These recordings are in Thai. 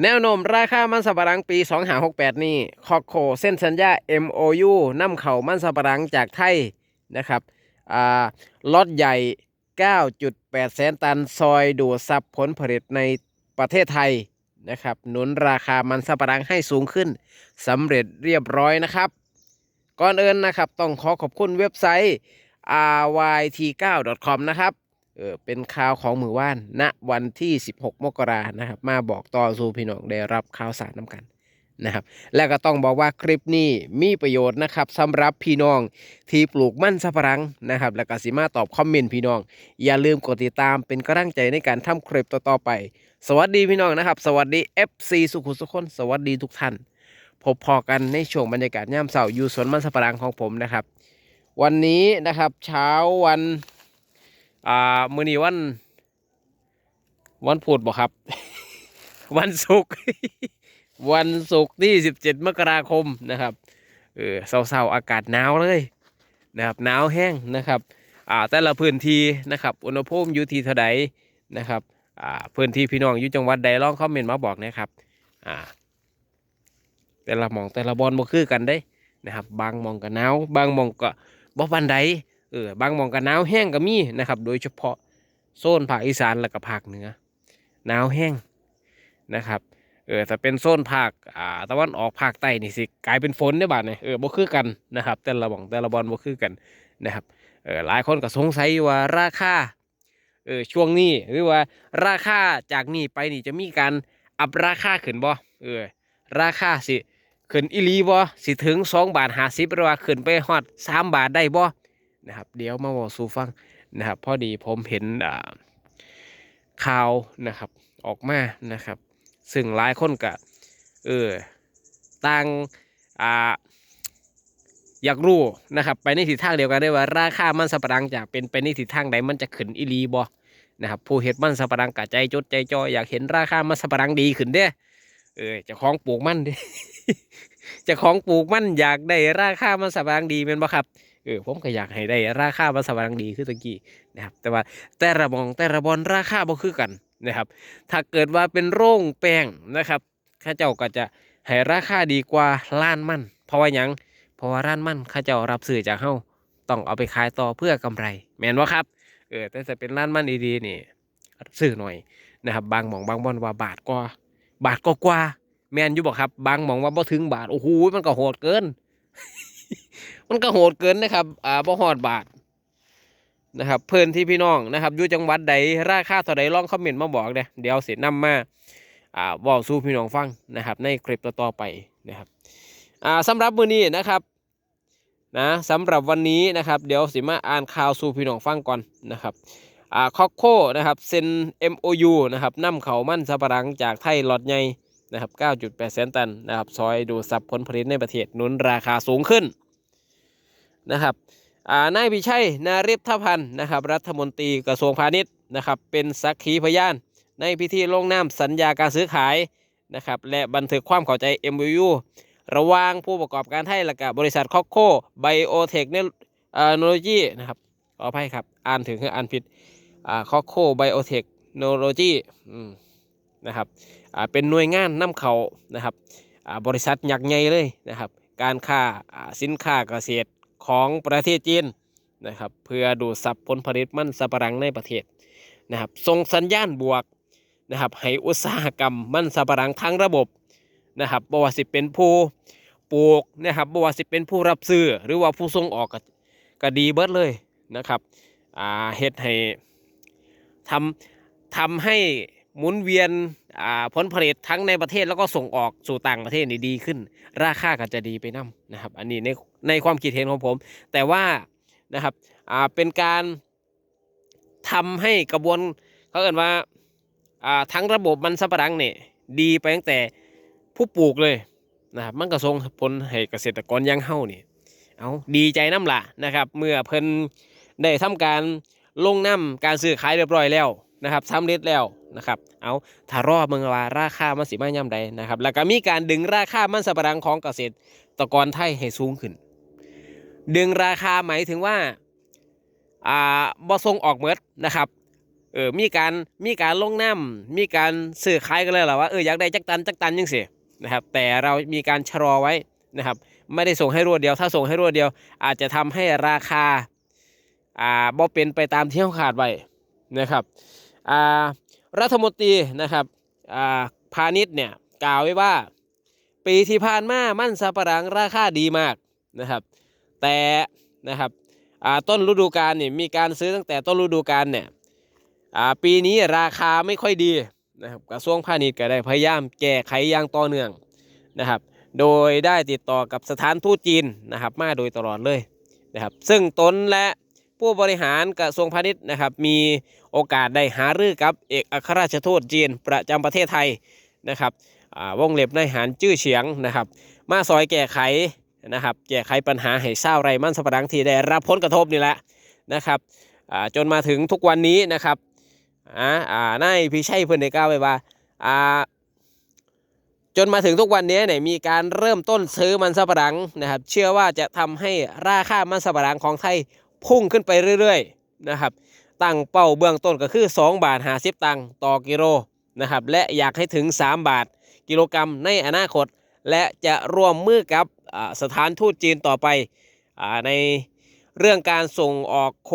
แนวโน้มราคามันสับปะหลังปี 2568 นี่คอกโคเส้นสัญญา MOU นำเข้ามันสับปะหลังจากไทยนะครับล็อตใหญ่ 9.8 แสนตัน ซอยดูดซับผลผลิตในประเทศไทยนะครับ หนุนราคามันสับปะหลังให้สูงขึ้นสำเร็จเรียบร้อยนะครับ ก่อนอื่นนะครับ ต้องขอขอบคุณเว็บไซต์ ryt9.com นะครับ เออเป็นข่าวของมือว่านณวันที่ 16 มกรานะครับ มาบอกต่อสู่พี่น้องได้รับข่าวสารน้ำกันนะครับและก็ต้องบอกว่าคลิปนี้มีประโยชน์นะครับสำหรับพี่น้องที่ปลูกมันสับปะหลังนะครับ แล้วก็สิมาตอบคอมเมนต์พี่น้อง อย่าลืมกดติดตามเป็นกำลังใจในการทำคลิปต่อๆไป สวัสดีพี่น้องนะครับ สวัสดี FC สุขุสุขคนสวัสดีทุกท่าน พบพอกันในช่วงบรรยากาศย่ามเสาร์อยู่สวนมันสับปะหลังของผมนะครับ วันนี้นะครับเช้าวัน อ่ามื้อนี้วัน วันพุธบ่ครับ วันศุกร์วันศุกร์ที่17มกราคมนะครับเออเศร้าๆอากาศหนาวเลยนะครับหนาวแห้งนะครับอ่าแต่ละพื้นที่นะครับอุณหภูมิอยู่ที่เท่าใดนะครับอ่าพื้นที่พี่น้องอยู่จังหวัดใดลองคอมเมนต์มาบอกนะครับอ่าแต่ละมองแต่ละบอลบ่คือกันเด้นะครับ บางมองก็หนาว บางมองก็บ่ปานใด เออบางมองก็หนาวแห้งก็มีนะครับ โดยเฉพาะโซนภาคอีสานและก็ภาคเหนือหนาวแห้งนะครับเออถ้าเป็นโซนภาคอ่าตะวันออกภาคใต้นี่สิกลายเป็นฝนได้อบาดเนี่ยเออบ่คือกันนะครับ แต่ละหม่องแต่ละบอลบ่คือกันนะครับเออหลายคนก็สงสัยว่าราคาเออช่วงนี้หรือว่าราคาจากนี้ไปนี่จะมีการอัพราคาขึ้นบ่เออราคาสิขึ้นอีลีบ่สิถึง2บาท50หรือว่าขึ้นไปฮอด3บาทได้บ่ นะครับ เดี๋ยวมาบอกสู่ฟังนะครับ พอดีผมเห็นข่าวนะครับออกมานะครับ ซึ่งหลายคนก็เออต่างอ่าอยากรู้นะครับ ไปในทิศทางเดียวกันได้ว่าราคามันสัปดังจะเป็นไปในทิศทางใดมันจะขึ้นอีหลีบ่นะครับผู้เฮ็ดมันสัปดังกะใจจดใจจ่ออยากเห็นราคามันสัปดังดีขึ้นเด้เออจะของปลูกมันเด้จะของปลูกมันอยากได้ราคามันสัปดังดีเป็นบ่ครับ เออผมก็อยากให้ได้ราคามันสับปะหลังดีคือตะกี้นะครับแต่ว่าแต่ละมองแต่ละบอนราคาบ่คือกันนะครับ ถ้าเกิดว่าเป็นโร่งแป้งนะครับข้าเจ้าก็จะให้ราคาดีกว่าล้านมัน เพราะว่าหยังเพราะว่าร้านมันข้าเจ้ารับซื้อจากเฮาต้องเอาไปขายต่อเพื่อกำไร แม่นว่าครับเออแต่ถ้าเป็นร้านมันดีๆนี่ซื้อหน่อยนะครับ บางหมองบางบอนว่าบาทกว่าบาทก็กว่าแมนอยู่บอกครับ บางหมองว่าบ่ถึงบาท โอ้โหมันก็โหดเกิน มันก็โหดเกินนะครับ อ่าบ่ฮอดบาทนะครับ เพื่อนที่พี่น้องนะครับอยู่จังหวัดใดราคาเท่าใดลองคอมเมนต์มาบอกเด้เดี๋ยวเสร็จนำมาอ่าบอกสู่พี่น้องฟังนะครับ ในคลิปต่อไปนะครับ อ่าสำหรับมื้อนี้นะครับนะสำหรับวันนี้นะครับ เดี๋ยวสิมาอ่านข่าวสู่พี่น้องฟังก่อนนะครับอ่าคอกโคนะครับเซ็น MOU นะครับนำเขามั่นสับปะหลังจากไทยลอตใหญ่นะครับ 9.8 แสนตันนะครับ ซอยดูซับผลผลิตในประเทศนุนราคาสูงขึ้น นะครับนายพิชัยนาริพพันธ์นะครับ รัฐมนตรีกระทรวงพาณิชย์นะครับ เป็นสักขีพยาน ในพิธีลงนามสัญญาการซื้อขายนะครับ และบันทึกความเข้าใจ MOU ระหว่างผู้ประกอบการไทยและกับบริษัทคอกโคไบโอเทคโนโลยีนะครับขออภัยครับ อ่านถึงคืออ่านผิดคอกโคไบโอเทคโนโลยีนะครับเป็นหน่วยงานนำเขานะครับบริษัทยักษ์ใหญ่เลยนะครับ การค้าสินค้าเกษตร ของประเทศจีนนะครับเพื่อดูดซับผลผลิตมันสับปะหลังในประเทศนะครับส่งสัญญาณบวกนะครับให้อุตสาหกรรมมันสับปะหลังทั้งระบบนะครับบ่ว่าสิเป็นผู้ปลูกนะครับบ่ว่าสิเป็นผู้รับซื้อหรือว่าผู้ส่งออกก็กดีเบิดเลยนะครับอ่าเฮ็ดให้ทำทำให้ หมุนเวียนผลผลิตทั้งในประเทศแล้วก็ส่งออกสู่ต่างประเทศนี่ดีขึ้น ราคาก็จะดีไปนํนะครับ อันนี้ในในความคิดเห็นของผม แต่ว่านะครับเป็นการทำให้กระบวนเขาเอ่นว่าอ่าทั้งระบบมันสับปะหลังเนี่ยดีไปตั้งแต่ผู้ปลูกเลยนะครับมันก็ส่งผลให้เกษตรกรยังเฮานี่เอาดีใจน้ำละนะครับ เมื่อเพิ่นได้ทำการลงน้ำการซื้อขายเรียบร้อยแล้ว นะครับสำเร็จแล้วนะครับ เอาถ้ารอเมืองว่าราคามันสิมาย่ำใดนะครับ แล้วก็มีการดึงราคามันสับปะหลังของเกษตรตะกรไทยให้สูงขึ้น ดึงราคาหมายถึงว่าอ่าบ่ส่งออกเมดนะครับเออมีการมีการลงน้ำมีการซื้อขายกันเลยเหรอว่าเอออยากได้จักตันจักตันยังสินะครับแต่เรามีการชะลอไว้นะครับ ไม่ได้ส่งให้รวดเดียว ถ้าส่งให้รวดเดียว อาจจะทำให้ราคาอ่าบ่เป็นไปตามที่เขาขาดไว้นะครับ รัฐมนตรีนะครับอ่าพาณิชย์เนี่ยกล่าวไว้ว่า ปีที่ผ่านมามั่นสับปะหลังราคาดีมากนะครับ แต่นะครับต้นฤดูกาลเนี่ยมีการซื้อตั้งแต่ต้นฤดูกาลเนี่ยปีนี้ราคาไม่ค่อยดีนะครับกระทรวงพาณิชย์ก็ได้พยายามแก้ไขอย่างต่อเนื่องนะครับ โดยได้ติดต่อกับสถานทูตจีนนะครับ มาโดยตลอดเลยนะครับ ซึ่งตนและ ผู้บริหารกระทรวงพาณิชย์นะครับ มีโอกาสได้หารือกับเอกอัครราชทูตจีนประจำประเทศไทยนะครับอ่าวงเล็บในหารจื้อเฉียงนะครับ มาซอยแก้ไขนะครับ แก้ไขปัญหาให้เศร้าไรมันสปะรังที่ได้รับผลกระทบนี่แหละนะครับจนมาถึงทุกวันนี้นะครับอ่าอ่านายพิชัยเพิ่อนได้กล่าวไว้ว่าอ่าจนมาถึงทุกวันนี้เนี่ยมีการเริ่มต้นซื้อมันสำปะหลังนะครับ เชื่อว่าจะทำให้ราคามันสำปะหลังของไทย พุ่งขึ้นไปเรื่อยๆนะครับตั้งเป้าเบื้องต้นก็คือ 2 บาท 50 ตังค์ต่อกิโลนะครับและอยากให้ถึง 3 บาทกิโลกรัมในอนาคต และจะร่วมมือกับสถานทูตจีนต่อไปอในเรื่องการส่งออกโค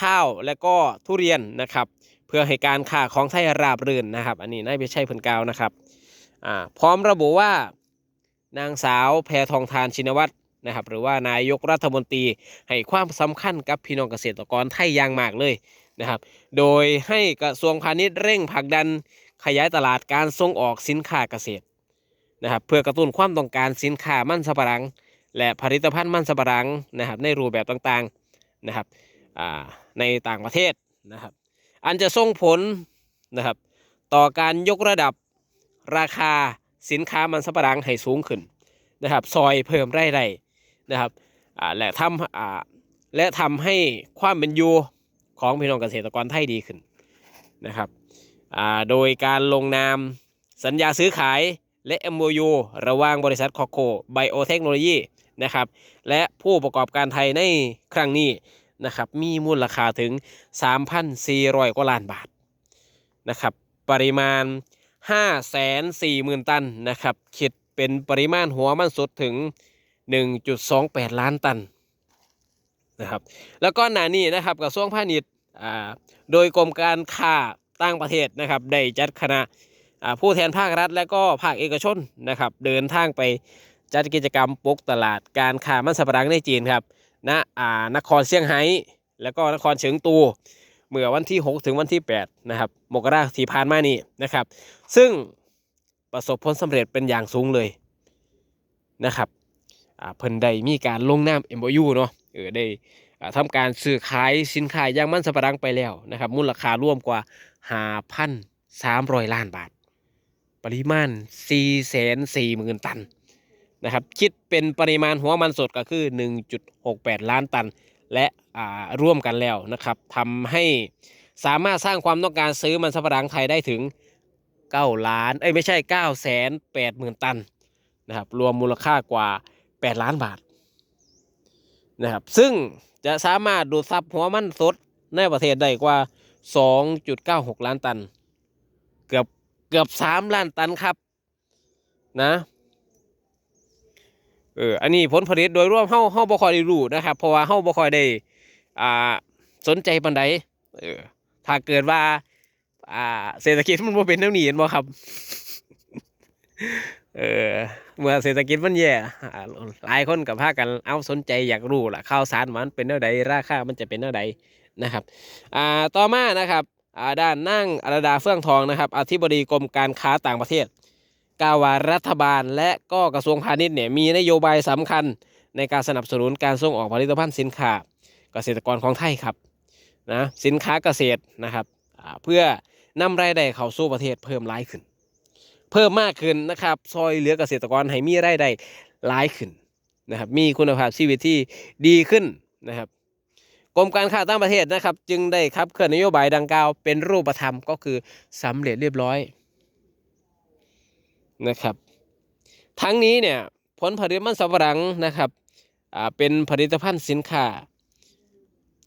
ข้าวและก็ทุเรียนนะครับเพื่อให้การค้าของไทยราบรื่นนะครับ อันนี้นายพิชัยเพันกาวนะครับพร้อมระบุว่านางสาวแพทองทานชินวัตร นะครับหรือว่านายกรัฐมนตรีให้ความสำคัญกับพี่น้องเกษตรกรไทยอย่างมากเลยนะครับ โดยให้กระทรวงพาณิชย์เร่งผลักดันขยายตลาดการส่งออกสินค้าเกษตรนะครับเพื่อกระตุ้นความต้องการสินค้ามันสำปะหลัง และผลิตภัณฑ์มันสำปะหลังนะครับในรูปแบบต่างๆนะครับในต่างประเทศนะครับอันจะส่งผลนะครับต่อการยกระดับราคาสินค้ามันสำปะหลังให้สูงขึ้นนะครับซอยเพิ่มไรายได้ นะครับและทำและทำให้ความเป็นอยู่ของพี่น้องเกษตรกรไทยดีขึ้นนะครับโดยการลงนามสัญญาซื้อขายและ MOU ระหว่างบริษัทคอโคไบโอเทคโนโลยีนะครับและผู้ประกอบการไทยในครั้งนี้นะครับมีมูลค่าถึง 3,400 กว่าล้านบาทนะครับปริมาณ 5 4 0 0 0 0 ตันนะครับคิดเป็นปริมาณหัวมันสดถึง 1.28 ล้านตันนะครับแล้วก็หนานี้นะครับกระทรวงพาณิชย์อ่าโดยกรมการค้าต่างประเทศนะครับได้จัดคณะอ่าผู้แทนภาครัฐ และก็ภาคเอกชนนะครับเดินทางไปจัดกิจกรรมปลุกตลาดการค้ามันสำปะหลังในจีนครับณอ่านครเซี่ยงไฮ้แล้วก็นครเฉิงตูเมื่อวันที่ 6 ถึงวันที่ 8 นะครับมกราคมที่ผ่านมานี่นะครับ ซึ่งประสบผลสำเร็จเป็นอย่างสูงเลยนะครับ เพิ่นได้มีการลงนาม MOU เนาะเออได้อ่าทำการซื้อขายสินค้าย่างมันสำปะหลังไปแล้วนะครับ มูลค่ารวมกว่า 5,300 ล้านบาท ปริมาณ 440,000 ตันนะครับคิดเป็นปริมาณหัวมันสดก็คือ 1.68 ล้านตัน และอ่าร่วมกันแล้วนะครับทำให้สามารถสร้างความต้องการซื้อมันสำปะหลังไทยได้ถึง 9 ล้านเอ้ยไม่ใช่ 9 8 0 0 0 0 ตันนะครับรวมมูลค่ากว่า 8 ล้านบาทนะครับซึ่งจะสามารถดูดซับหัวมันสดในประเทศได้กว่า 2.96 ล้านตัน เกือบเกือบ 3 ล้านตันครับนะเอออันนี้ผลผลิตโดยรวมเฮาเฮาบ่ค่อยได้รู้นะครับเพราะว่าเฮาบ่ค่อยได้อ่าสนใจปานใดเออถ้าเกิดว่า อ่า เศรษฐกิจมันบ่เป็นแนวนี้เห็นบ่ครับ เออเมื่อเศรษฐกิจมันแย่หลายคนก็พาคกันเอาสนใจอยากรู้ล่ะข่าวสารมันเป็นแนวใดราคามันจะเป็นแนวใดนะครับอ่าต่อมานะครับอ่าด้านนั่งอรดาเฟื่องทองนะครับอธิบดีกรมการค้าต่างประเทศกล่าวว่ารัฐบาลและก็กระทรวงพาณิชย์เนี่ยมีนโยบายสำคัญในการสนับสนุนการส่งออกผลิตภัณฑ์สินค้าเกษตรกรของไทยครับนะสินค้าเกษตรนะครับเพื่อนำรายได้เข้าสู่ประเทศเพิ่มหลายขึ้น เพิ่มมากขึ้นนะครับซอยเหลือเกษตรกรให้มีรายได้หลายขึ้นนะครับมีคุณภาพชีวิตที่ดีขึ้นนะครับกรมการค้าต่างประเทศนะครับ จึงได้ครับเคลื่อนนโยบายดังกล่าวเป็นรูปธรรมก็คือสำเร็จเรียบร้อยนะครับ ทั้งนี้เนี่ยผลผลิตมันสำปะหลังนะครับเป็นผลิตภัณฑ์สินค้า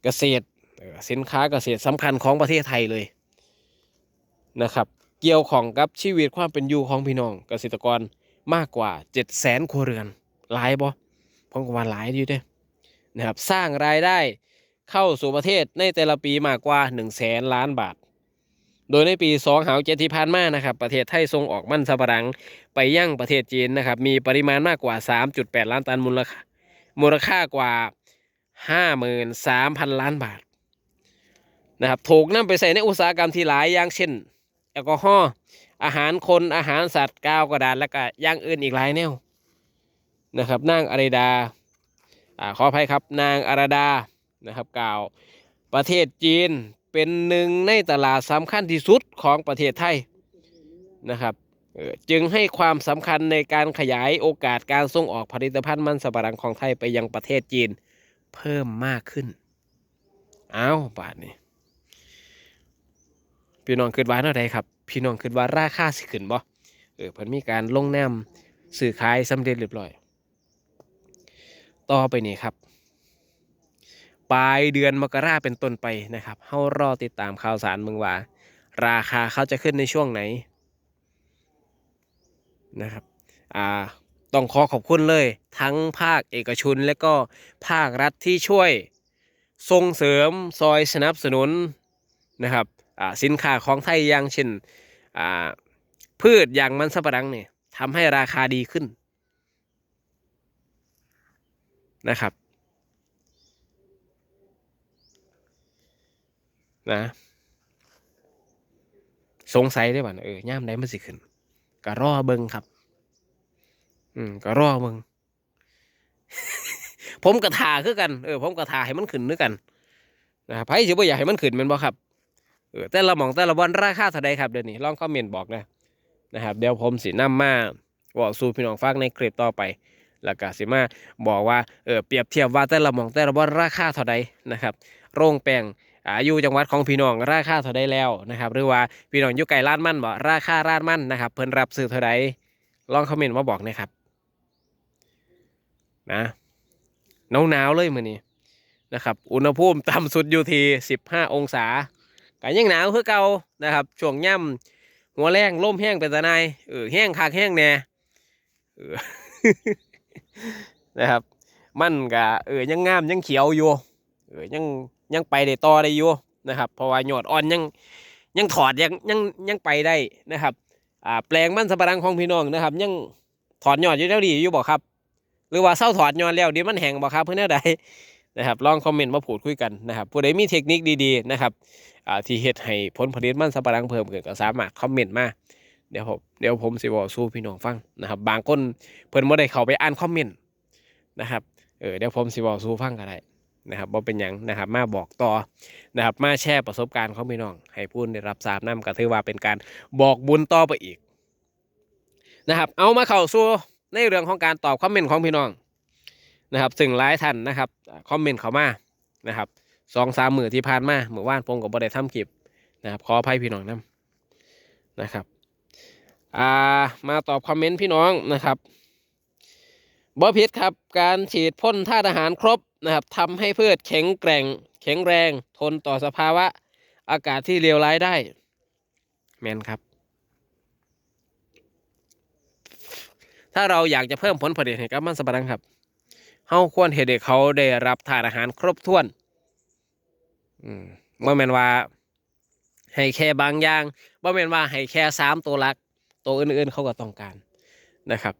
เกษตรสินค้าเกษตรสำคัญของประเทศไทยเลยนะครับ เกี่ยวของกับชีวิตความเป็นอยู่ของพี่น้องเกษตรกรมากกว่า7 0 0 0 0ครัวเรือนหลายบ่ผมก็ว่าหลายอยู่เด้นะครับสร้างรายได้เข้าสู่ประเทศในแต่ละปีมากกว่า1 0 0 0 0แสนล้านบาท โดยในปี2หาวเจ็ดที่ผ่านมานะครับประเทศไทยส่งออกมันสำปะหลังไปยังประเทศจีนนะครับมีปริมาณมากกว่า 3.8 ล้านตันมูลค่ามูลค่ากว่า 53,000 ล้านบาทนะครับถูกนำไปใส่ในอุตสาหกรรมที่หลายอย่างเช่น แอลกอฮอล์อาหารคนอาหารสัตว์กาวกระดาษและก็ย่างอื่นอีกหลายแนวนะครับนางอาริดาอ่าขออภัยครับนางอาราดานะครับกล่าวประเทศจีนเป็นหนึ่งในตลาดสำคัญที่สุดของประเทศไทยนะครับจึงให้ความสำคัญในการขยายโอกาสการส่งออกผลิตภัณฑ์มันสำปะหลังของไทยไปยังประเทศจีนเพิ่มมากขึ้น เอาบาทนี้ พี่น้องคิดว่าเท่าใดครับ พี่น้องคิดว่าราคาสิขึ้นบ่เออเพิ่นมีการลงแนมสื่อขายสำเร็จเรียบร้อย ต่อไปนี้ครับ ปลายเดือนมกราเป็นต้นไปนะครับเฮารอติดตามข่าวสารเมืองว่า ราคาเขาจะขึ้นในช่วงไหนนะครับอ่าต้องขอขอบคุณเลย ทั้งภาคเอกชนและก็ภาครัฐที่ช่วยส่งเสริมซอยสนับสนุนนะครับ สินค้าของไทยอย่างเช่นพืชอย่างมันสำปะหลังเนี่ยทำให้ราคาดีขึ้นนะครับนะสงสัยได้ป่ะเออย่ามใดมันสิขึ้นก็รอเบิงครับ อืมก็รอเบิงผมกระทาคือกัน เออผมกระทาให้มันขึ้นด้วยกันนะครับไผสิบ่อยากให้มันขึ้นมันบ่ครับ เออแต่ละหมองแต่ละวันราคาเท่าใดครับเดี๋ยวนี้ลองคอมเมนต์บอกนะนะครับ เดี๋ยวผมสินำมาบอกสู่พี่น้องฟังในคลิปต่อไปแล้วก็สิมาบอกว่าเออเปรียบเทียบว่าแต่ละหมองแต่ละวันราคาเท่าใดนะครับ โรงแป้งอายู่จังหวัดของพี่น้องราคาเท่าใดแล้วนะครับ หรือว่าพี่น้องอยู่ไกลร้านมันบ่ราคาร้านมันนะครับ เพิ่นรับซื้อเท่าใดลองคอมเมนต์มาบอกนะครับนะหนาวหนาวๆเลยมื้อนี้นะครับ อุณหภูมิต่ำสุดอยู่ที่15 องศา ก็ยังหนาวคือเก่านะครับช่วงย่ำหัวแรงลมแห้งเป็นตะนายเออแห้งคักแห้งแน่นะครับ มันก็เออยังงามยังเขียวอยู่เออยังยังไปได้ต่อได้อยู่นะครับเพราะว่ายอดอ่อนยังยังถอดยังยังยังไปได้นะครับอ่าแปลงมันสำปะหลังของพี่น้องนะครับ ยังถอดหยอดอยู่แล้วดีอยู่บ่ครับ หรือว่าเศร้าถอดหยอดแล้วเดี๋ยวมันแห้งบ่ครับเพื่อนแนวใด นะครับลองคอมเมนต์มาพูดคุยกันนะครับผู้ใดมีเทคนิคดีๆนะครับที่เฮ็ดให้ผลผลิตมันสำปะหลังเพิ่มขึ้นก็สามารถคอมเมนต์มาเดี๋ยวผมเดี๋ยวผมสิบอกสู้พี่น้องฟังนะครับ บางคนเพิ่นบ่ได้เข้าไปอ่านคอมเมนต์นะครับเออเดี๋ยวผมสิบอกสู้ฟังก็ได้นะครับบ่เป็นหยังนะครับมาบอกต่อนะครับมาแชร์ประสบการณ์ของพี่น้อง ให้ผู้ได้รับทราบนํก็ถือว่าเป็นการบอกบุญต่อไปอีกนะครับ เอามาเข้าสู่ในเรื่องของการตอบคอมเมนต์ของพี่น้อง นะครับซึ่งหลายท่านนะครับคอมเมนต์เขามานะครับสองสามมือที่ผ่านมาเมื่อวานผมก็บ่ได้ทำคลิปนะครับขออภัยพี่น้องนํนะครับอ่ามาตอบคอมเมนต์พี่น้องนะครับบ่ผิดครับการฉีดพ่นธาตุอาหารครบนะครับทำให้พืชแข็งแกร่ง แข็งแรง ทนต่อสภาวะ อากาศที่เลวร้ายได้ แมนครับ ถ้าเราอยากจะเพิ่มผลผลิตให้กับมันสำปะหลังครับ เฮาควรเห็นให้เขาได้รับธาตุอาหารครบถ้วนอืมบ่แม่นว่า ให้แค่บางอย่างบ่แม่นว่าให้แค่สามตัวหลัก ตัวอื่นๆเขาก็ต้องการนะครับ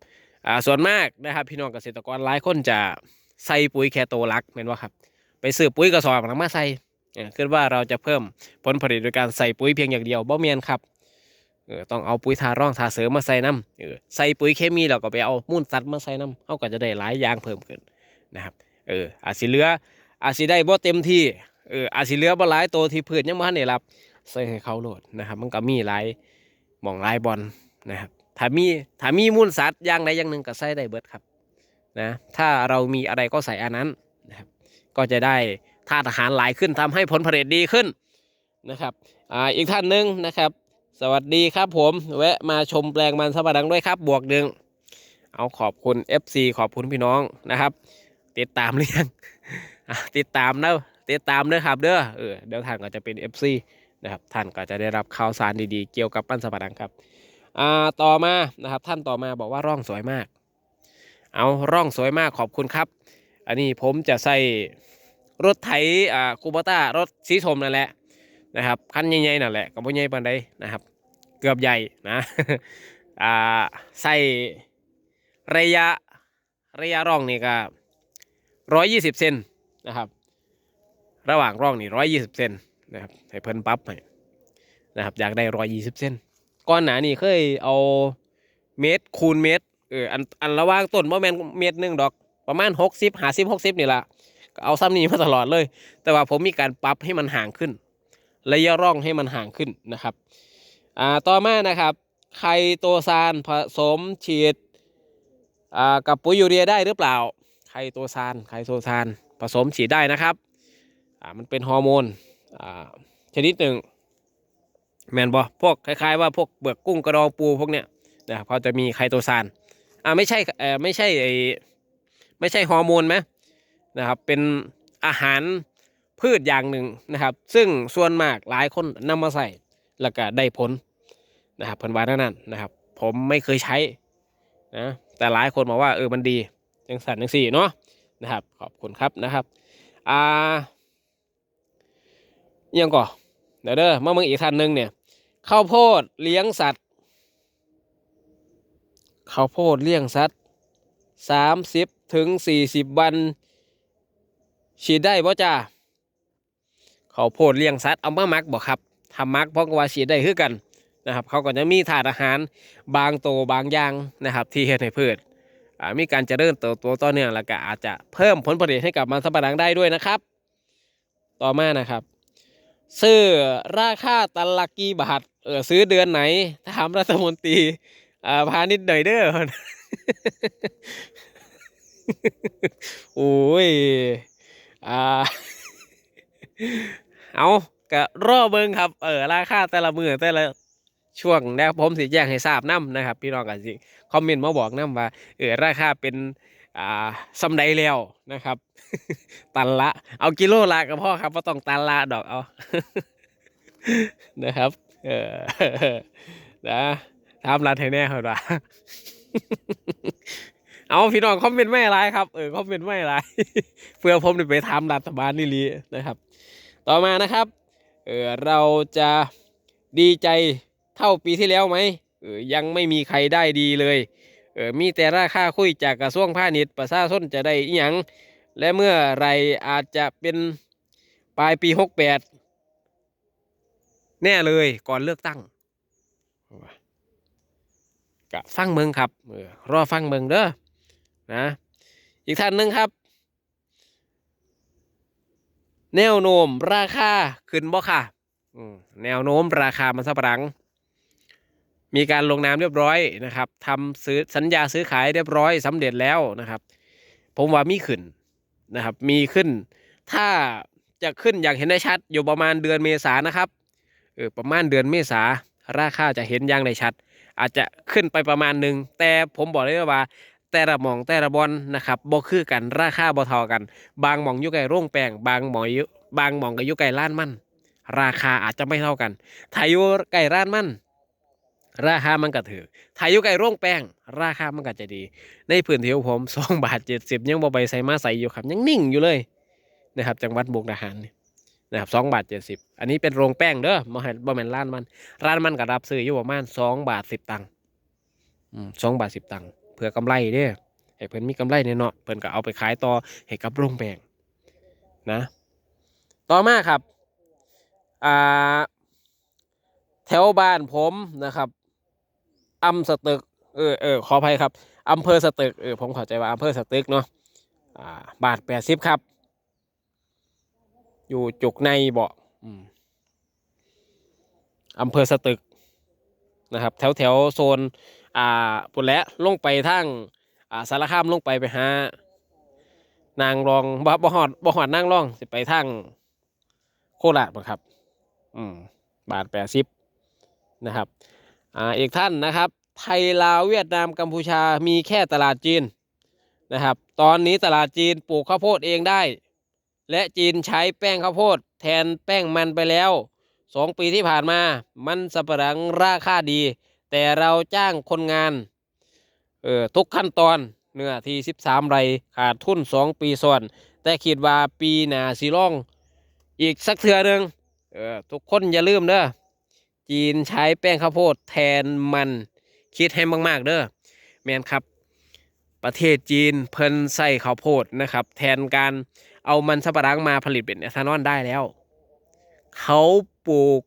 อ่าส่วนมากนะครับ พี่น้องเกษตรกรหลายคนจะใส่ปุ๋ยแค่ตัวหลักแม่นว่าครับ ไปซื้อปุ๋ยกระสอบแล้วมาใส่เออคิดว่าเราจะเพิ่มผลผลิตโดยการใส่ปุ๋ยเพียงอย่างเดียวบ่แม่นครับเออต้องเอาปุ๋ยทาร่องทาเสริมมาใส่น้ำเออใส่ปุ๋ยเคมีแล้วก็ไปเอามูลสัตว์มาใส่น้ำเขาก็จะได้หลายอย่างเพิ่มขึ้น นะครับเอออาจสิเหลืออาจสิได้บ่เต็มที่เอออาจสิเหลือบ่หลายตัวที่พืชยังบ่ทันได้รับใส่ให้เขาโหลดนะครับ มันก็มีหลายหม่องหลายบอลนะครับถ้ามีถ้ามีมูลสัตว์อย่างใดอย่างหนึ่งก็ใส่ได้เบิดครับนะถ้าเรามีอะไรก็ใส่อันนั้นนะครับก็จะได้ธาตุอาหารหลายขึ้นทำให้ผลผลิตดีขึ้นนะครับอ่าอีกท่านหนึ่งนะครับ สวัสดีครับผมแวะมาชมแปลงมันสำปะหลังด้วยครับบวกหนึ่งเอาขอบคุณ FC ขอบคุณพี่น้องนะครับ ติดตามหรือยังติดตามแล้วติดตามเด้อครับเด้อเออเดี๋ยวท่านก็จะเป็น FC นะครับท่านก็จะได้รับข่าวสารดีๆ เกี่ยวกับปั้นสัปะรังครับอ่าต่อมานะครับท่านต่อมาบอกว่าร่องสวยมาก เอาร่องสวยมากขอบคุณครับ อันนี้ผมจะใส่รถไถอ่าคูปต้ารถสีส้มนั่นแหละนะครับคันใหญ่ๆนั่นแหละกับพ่ใหญ่ปานใดนะครับ เกือบใหญ่นะอ่าใส่ระยะระยะร่องนี่ก็ ร้อยยี่สิบเซนนะครับ ระหว่างร่องนี่ร้อยยี่สิบเซนนะครับให้เพิ่นปั๊บให้นะครับ อยากได้ร้อยยี่สิบเซนก้อนหนานี่เคยเอาเมตรคูณเมตรเอออันอันระหว่างต้นว่าแมนเมตรหนึ่งดอก ประมาณหกสิบหาสิบหกสิบนี่ละก็เอาซ้ำนี้มาตลอดเลย แต่ว่าผมมีการปรับให้มันห่างขึ้นระยะร่องให้มันห่างขึ้นนะครับอ่าต่อมานะครับไคโตซานผสมฉีดอ่ากับปุ๋ยยูเรียได้หรือเปล่า โตซานไคโตซานผสมฉีดได้นะครับอ่ามันเป็นฮอร์โมนอ่าชนิดหนึ่งแมนบอพวกคล้ายๆว่าพวกเบือกกุ้งกระดองปูพวกเนี้ยนะครับเขาจะมีไคโตซานอ่าไม่ใช่เอ่อไม่ใช่ไอไม่ใช่ฮอร์โมนไหมนะครับเป็นอาหารพืชอย่างหนึ่งนะครับ ซึ่งส่วนมากหลายคนนำมาใส่แล้วก็ได้ผลนะครับเพิ่นว่านนั่นนะครับ ผมไม่เคยใช้นะแต่หลายคนบอกว่าเออมันดี จังสันจังสี่เนาะนะครับ ขอบคุณครับนะครับอ่ายังก่อเดี๋ยวเด้อมาเมืองอีกท่านหนึ่งเนี่ยข้าวโพดเลี้ยงสัตว์ข้าวโพดเลี้ยงสัตว์สามสิบถึงสี่สิบวัน ฉีดได้บ่จ้าข้าวโพดเลี้ยงสัตว์เอามามักบ่ครับทำมักเพราะว่าฉีดได้คือกันนะครับ เขาก็จะมีถาดอาหารบางโตบางอย่างนะครับ ที่เฮ็ดให้พืช มีการเจริญเติบโตต่อเนื่องแล้วก็อาจจะเพิ่มผลผลิตให้กับมันสำปะหลังได้ด้วยนะครับ ต่อมานะครับ ซื้อราคาตันละกี่บาทเออซื้อเดือนไหนถามรัฐมนตรีอ่าพานิดหน่อยเด้อโอ้ยอ่าเอากะรอเบิงครับ เออราคาแต่ละมือแต่ละ ช่วงนะผมสิแจ้งให้ทราบน้ำนะครับ พี่น้องกันสิคอมเมนต์มาบอกน้ำว่าเออราคาเป็นอ่าสำใดแล้วนะครับ ตันละเอากิโลละก็พอครับไ่ต้องตันละดอกเอานะครับ เออนะทำรัดให้แน่ครับว่าเอาพี่น้องคอมเมนต์ไม่อะไรครับเออคอมเมนต์ไม่อะไรเพื่อผมไปทำรัฐบาลนี่ลีนะครับ ต่อมานะครับ เออเราจะดีใจ เท่าปีที่แล้วไหมเออยังไม่มีใครได้ดีเลยเออมีแต่ราคาคุยจากกระทรวงพาณิชย์ประชาชนจะได้อีหยังและเมื่อไรอาจจะเป็นปลายปีหกแปดแน่เลยก่อนเลือกตั้งกะฟังเมืองครับเออรอฟังเมืองเด้อนะ อีกท่านหนึ่งครับ แนวโน้มราคาขึ้นบ่ค่ะแนวโน้มราคามันสับปะหลัง มีการลงนามเรียบร้อยนะครับทำซื้อสัญญาซื้อขายเรียบร้อยสำเร็จแล้วนะครับ ผมว่ามีขึ้นนะครับ มีขึ้น ถ้าจะขึ้นอย่างเห็นได้ชัด อยู่ประมาณเดือนเมษานะครับเออประมาณเดือนเมษาราคาจะเห็นอย่างได้ชัด อาจจะขึ้นไปประมาณหนึ่งแต่ผมบอกเลยว่า แต่ละหมองแต่ละบอลนะครับบ่คือกันราคาบ่เท่ากัน บางหมองอยู่ไกลร่งแป้งบางหมองอยู่บางหมองก็อยู่ไกลล้านมันราคาอาจจะไม่เท่ากันถ้าอยู่ไกลล้านมัน ราคามันก็ถือถ้าอยู่ไกลโร่งแป้ง ราคามันก็จะดี ในพื้นที่ของผมสองบาทเจ็ดสิบยังบ่ไปใส่มาใส่อยู่ครับ ยังนิ่งอยู่เลยนะครับ จังหวัดมุกดาหารนี่นะครับสองบาทเจ็ดสิบอันนี้เป็นโรงแป้งเด้อบ่ให้บ่แม่นร้านมัน ร้านมันก็รับซื้ออยู่ประมาณสองบาทสิบตังค์สองบาทสิบตังค์เพื่อกำไรเด้อให้เพิ่นมีกำไรเนี่ยเนาะเพิ่นก็เอาไปขายต่อให้กับโรงแป้งนะ ต่อมาครับอ่าแถวบ้านผมนะครับ อำสตึกเออเออขออภัยครับอำเภอสตึกเออผมเข้าใจว่าอำเภอสตึกเนาะอ่าบาทแปดสิบครับ อยู่จุกในเบาะอืมอำเภอสตึกนะครับ แถวแถวโซนอ่าปุ่นและลงไปทางอ่าสารคามลงไปไปหานางรองบ่บ่หอดบ่หอดนางรองสิไปทางโคราชบ่ครับ อืมบาทแปดสิบนะครับ อ่าอีกท่านนะครับไทยลาวเวียดนามกัมพูชามีแค่ตลาดจีนนะครับ ตอนนี้ตลาดจีนปลูกข้าวโพดเองได้ และจีนใช้แป้งข้าวโพด แทนแป้งมันไปแล้วสองปีที่ผ่านมา มันสับปะหลังราคาดี แต่เราจ้างคนงานเออทุกขั้นตอนเนื้อที่สิบสามไรขาดทุนสองปีซ้อนแต่คิดว่าปีหนาสิลอง อีกสักเทือหนึ่งเออทุกคนอย่าลืมเด้อ จีนใช้แป้งข้าวโพดแทนมันคิดให้มากๆ เด้อแมนครับ ประเทศจีนเพิ่นใส่ข้าวโพดนะครับ แทนการเอามันสับปะหลังมาผลิตเป็นเอทานอลได้แล้ว เขาปลูก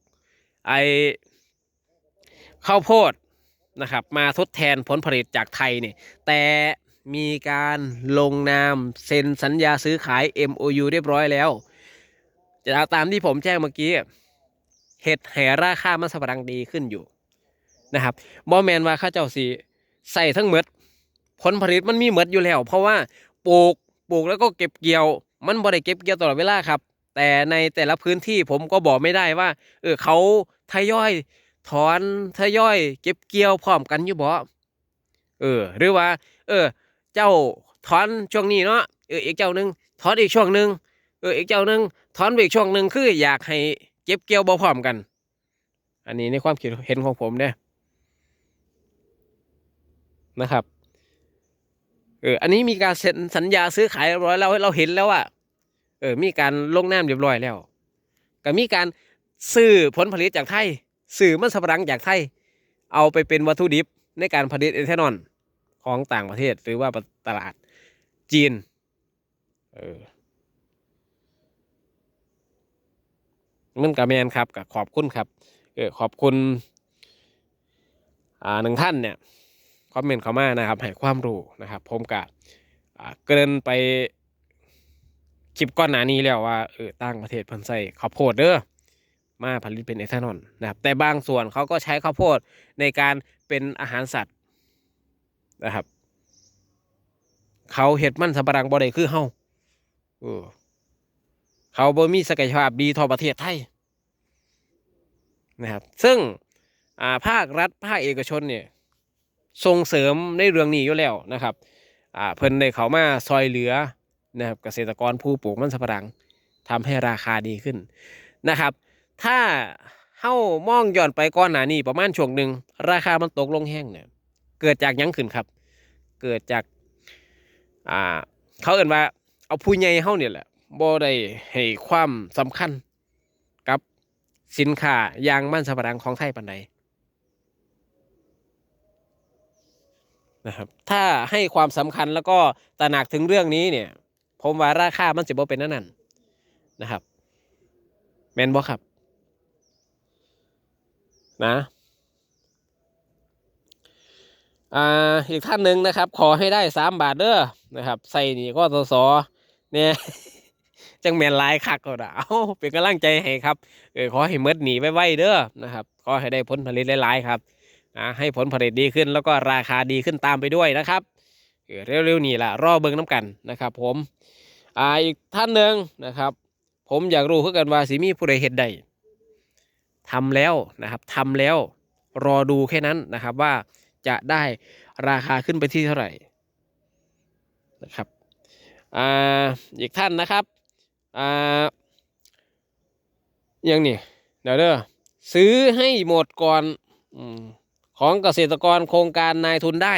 ไอข้าวโพดนะครับ มาทดแทนผลผลิตจากไทยเนี่ยแต่มีการลงนามเซ็นสัญญาซื้อขาย MOU เรียบร้อยแล้วจะตามที่ผมแจ้งเมื่อกี้ เห็ดแห่ราคามันสับปะหลังดีขึ้นอยู่นะครับบอแมนว่าข้าเจ้าสีใส่ทั้งหมดผลผลิตมันมีหมดอยู่แล้ว เพราะว่าปลูกปลูกแล้วก็เก็บเกี่ยว มันบ่ได้เก็บเกี่ยวตลอดเวลาครับ แต่ในแต่ละพื้นที่ผมก็บอกไม่ได้ว่า เออเขาทยอยถอนทยอย เก็บเกี่ยวพร้อมกันอยู่บ่เออ หรือว่า เออ เจ้าถอนช่วงนี้เนาะเอออีกเจ้าหนึ่งถอนอีกช่วงหนึ่งเอออีกเจ้าหนึ่งถอนอีกช่วงหนึ่งคืออยากให้ เก็บเกี่ยวบ่พร้อมกัน อันนี้ในความคิดเห็นของผมเด้นะครับเอออันนี้มีการเซ็นสัญญาซื้อขายเรียบร้อยแล้วเราเห็นแล้วว่าเออมีการลงนามเรียบร้อยแล้ว ก็มีการซื้อผลผลิตจากไทยซื้อมันสำปะหลังจากไทย เอาไปเป็นวัตถุดิบในการผลิตเอทานอลของต่างประเทศหรือว่าตลาดจีนเออ มันกับแมนครับกับขอบคุณครับเออขอบคุณ อ่าหนึ่งท่านเนี่ยคอมเมนต์เข้ามานะครับให้ความรู้นะครับ ผมกับอ่าเกินไปคลิปก้อนหนานี้แล้วว่าเออต่างประเทศพิ่นใส่ข้าวโพดเด้อมาผลิตเป็นเอทานอลนะครับ แต่บางส่วนเขาก็ใช้ข้าวโพดในการเป็นอาหารสัตว์นะครับ เขาเห็ดมันสำปะหลังบ่ได้คือเฮาเออ เขาบ่มีศักยภาพดีท่าประเทศไทยนะครับ ซึ่งภาครัฐภาคเอกชนเนี่ยส่งเสริมในเรื่องนี้อยู่แล้วนะครับเพิ่นได้เขามาซอยเหลือนะครับเกษตรกรผู้ปลูกมันสำปะหลังทำให้ราคาดีขึ้นนะครับ ถ้าเฮ้ามองย้อนไปก่อนหนานี้ประมาณช่วงหนึ่งราคามันตกลงแห้งเนี่ยเกิดจากยังขึ้นครับ เกิดจากอ่าเขาเอ่นว่าเอาผู้ใหญ่เฮาเนี่ยแหละ บ่ได้ให้ความสำคัญกับสินค้ายางมันสำปะหลังของไทยปานใดนะครับ ถ้าให้ความสำคัญแล้วก็ตระหนักถึงเรื่องนี้เนี่ย ผมว่าราคามันสิบ่เป็นนั่นนั่นนะครับแมนบ่ครับ นะอ่าอีกท่านหนึ่งนะครับ ขอให้ได้สามบาทเด้อนะครับ ใส่นี่ก็สอสอเนี่ย จังแมนลายคักก็ได้เอาเป็นกำลังใจให้ครับเออขอให้เมดหนีไว้ๆเด้อนะครับขอให้ได้ผลผลิตหลายๆครับนะให้ผลผลิตดีขึ้นแล้วก็ราคาดีขึ้นตามไปด้วยนะครับเออเร็วๆนี่แหละรอเบิ่งน้ำกันนะครับ ผมอ่าอีกท่านหนึ่งนะครับ ผมอยากรู้คือกันว่าสิมีผู้ใดเห็ดใดทำแล้วนะครับทำแล้วรอดูแค่นั้นนะครับว่าจะได้ราคาขึ้นไปที่เท่าไหร่นะครับอ่าอีกท่านนะครับ อ่ายังนี่เดี๋ยวเด้อซื้อให้หมดก่อนอของเกษตรกรโครงการนายทุนได้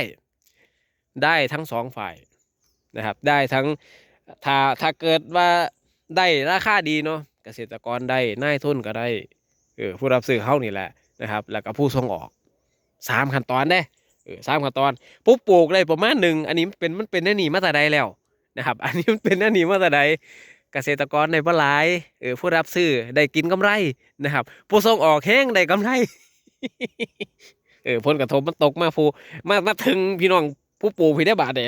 ได้ทั้งสองฝ่ายนะครับ ได้ทั้งถ้าถ้าเกิดว่าได้ราคาดีเนาะเกษตรกรได้นายทุนก็ได้เออผู้รับซื้อเขานี่แหละนะครับ แล้วก็ผู้ส่งออกสามขั้นตอนได้เออสามขั้นตอนปุ๊บปลูกเลยประมาณหนึ่งอันนี้มันเป็นมันเป็นแน่นีมาแต่ใดแล้วนะครับ อันนี้มันเป็นแน่นีมาแต่ใด เกษตรกรในบ่หลายเออผู้รับซื้อได้กินกำไรนะครับ ผู้ส่งออกแห้งได้กำไรเออผลกระทบมันตกมาผู้มามาถึงพี่น้องผู้ปลูกพี่ได้บาทเด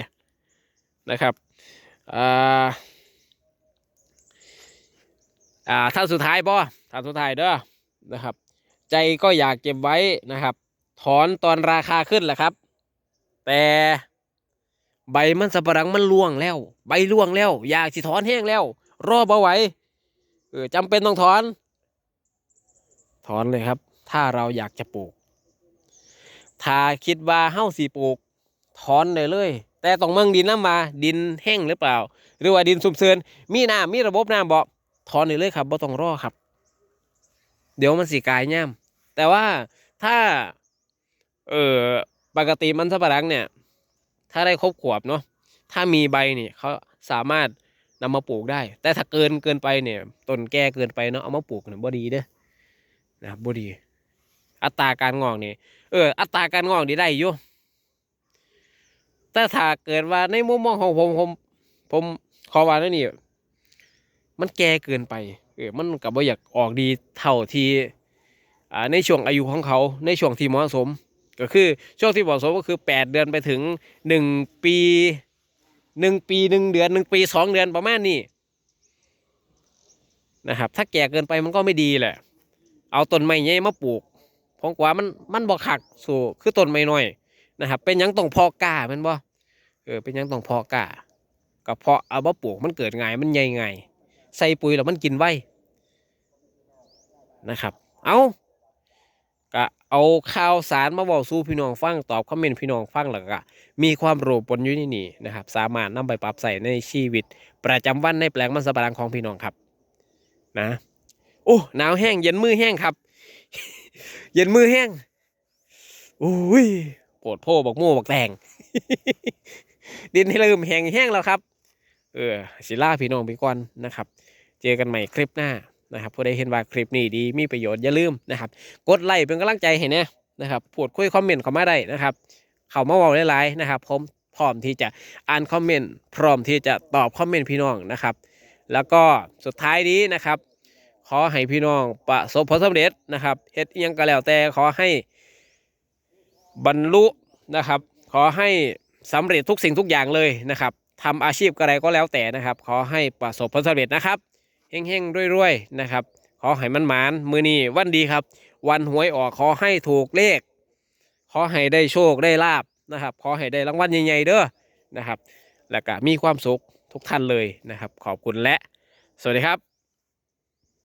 นะครับอ่าอ่าท่านสุดท้ายบ่ท่านสุดท้ายเด้อนะครับ ใจก็อยากเก็บไว้นะครับ ถอนตอนราคาขึ้นแหละครับ แต่ใบมันสับปะหลังมันร่วงแล้ว ใบร่วงแล้ว อยากสิถอนแห้งแล้ว รอบ่ไหวเออจำเป็นต้องถอน ถอนเลยครับ ถ้าเราอยากจะปลูก ถ้าคิดว่าเฮ้าสีปลูก ถอนได้เลย แต่ต้องมืองดินน้ำมาดินแห้งหรือเปล่า หรือว่าดินซุ่มเซินมีน้ำมีระบบน้ำบ่ถอนได้เลยครับบ่ต้องรอครับ เดี๋ยวมันสิกลายย่มแต่ว่าถ้า เออปกติมันสำปะหลังเนี่ย ถ้าได้ครบขวบเนาะถ้ามีใบเนี่ยเขาสามารถ นำมาปลูกได้ แต่ถ้าเกินเกินไปเนี่ยต้นแก่เกินไปเนาะเอามาปลูกเนี่ยบ่ดีเด้อนะครับบ่ดี อัตราการงอกนี่เออ อัตราการงอกนี่ได้อยู่แต่ถ้าเกิดว่าในมุมมองของผมผม ผมขอว่าแล้วนี่มันแก่เกินไปเออมันกับว่าอยากออกดีเท่าที่อ่าในช่วงอายุของเขาในช่วงที่เหมาะสม ก็คือช่วงที่เหมาะสมก็คือแปดเดือนไปถึงหนึ่งปี หนึ่งปีหนึ่งเดือนหนึ่งปีสองเดือนประมาณนี้นะครับ ถ้าแก่เกินไปมันก็ไม่ดีแหละ เอาต้นไม้ใหญ่มาปลูกผมกว่ามันมันบ่คักสู่คือต้นไม้น้อยนะครับ เป็นยังต้องพอกล้าแมันบ่เออเป็นยังต้องพอกล้าก็เพาะเอามาปลูกมันเกิดง่ายมันใหญ่ง่ายใส่ปุ๋ยแล้วมันกินไว้นะครับ เอา เอาข่าวสารมาบอกสู่พี่น้องฟังตอบคอมเมนต์พี่น้องฟังแล้วก็มีความรู้ปนอยู่ในนี่นะครับ สามารถนำไปปรับใส่ในชีวิต ประจำวันในแปลงมันสำปะหลังของพี่น้องครับ นะโอ้หนาวแห้งเย็นมือแห้งครับ เย็นมือแห้งอุ้ยปวดโพบอกโม่บอกแตงดินที่เริ่มแห้งแห้งแล้วครับ เออสิลาพี่น้องไปก่อนนะครับ เจอกันใหม่คลิปหน้า นะครับผู้ใดเห็นว่าคลิปนี้ดีมีประโยชน์อย่าลืมนะครับ กดไลค์เป็นกำลังใจให้นะนะครับพูดคุยคอมเมนต์เข้ามาได้นะครับ เข้ามาบอกหลายๆนะครับ ผมพร้อมที่จะอ่านคอมเมนต์พร้อมที่จะตอบคอมเมนต์พี่น้องนะครับ แล้วก็สุดท้ายนี้นะครับ ขอให้พี่น้องประสบผลสำเร็จนะครับเฮ็ดอิหยังก็แล้วแต่ขอให้บรรลุนะครับ ขอให้สำเร็จทุกสิ่งทุกอย่างเลยนะครับทำอาชีพอะไรก็แล้วแต่นะครับ ขอให้ประสบผลสำเร็จนะครับ เฮงๆรวยๆนะครับ ขอให้มันหมานมือนี้วันดีครับ วันหวยออกขอให้ถูกเลข ขอให้ได้โชคได้ลาบนะครับ ขอให้ได้รางวัลใหญ่ๆเด้อนะครับ แล้วก็มีความสุขทุกท่านเลยนะครับ ขอบคุณและ สวัสดีครับ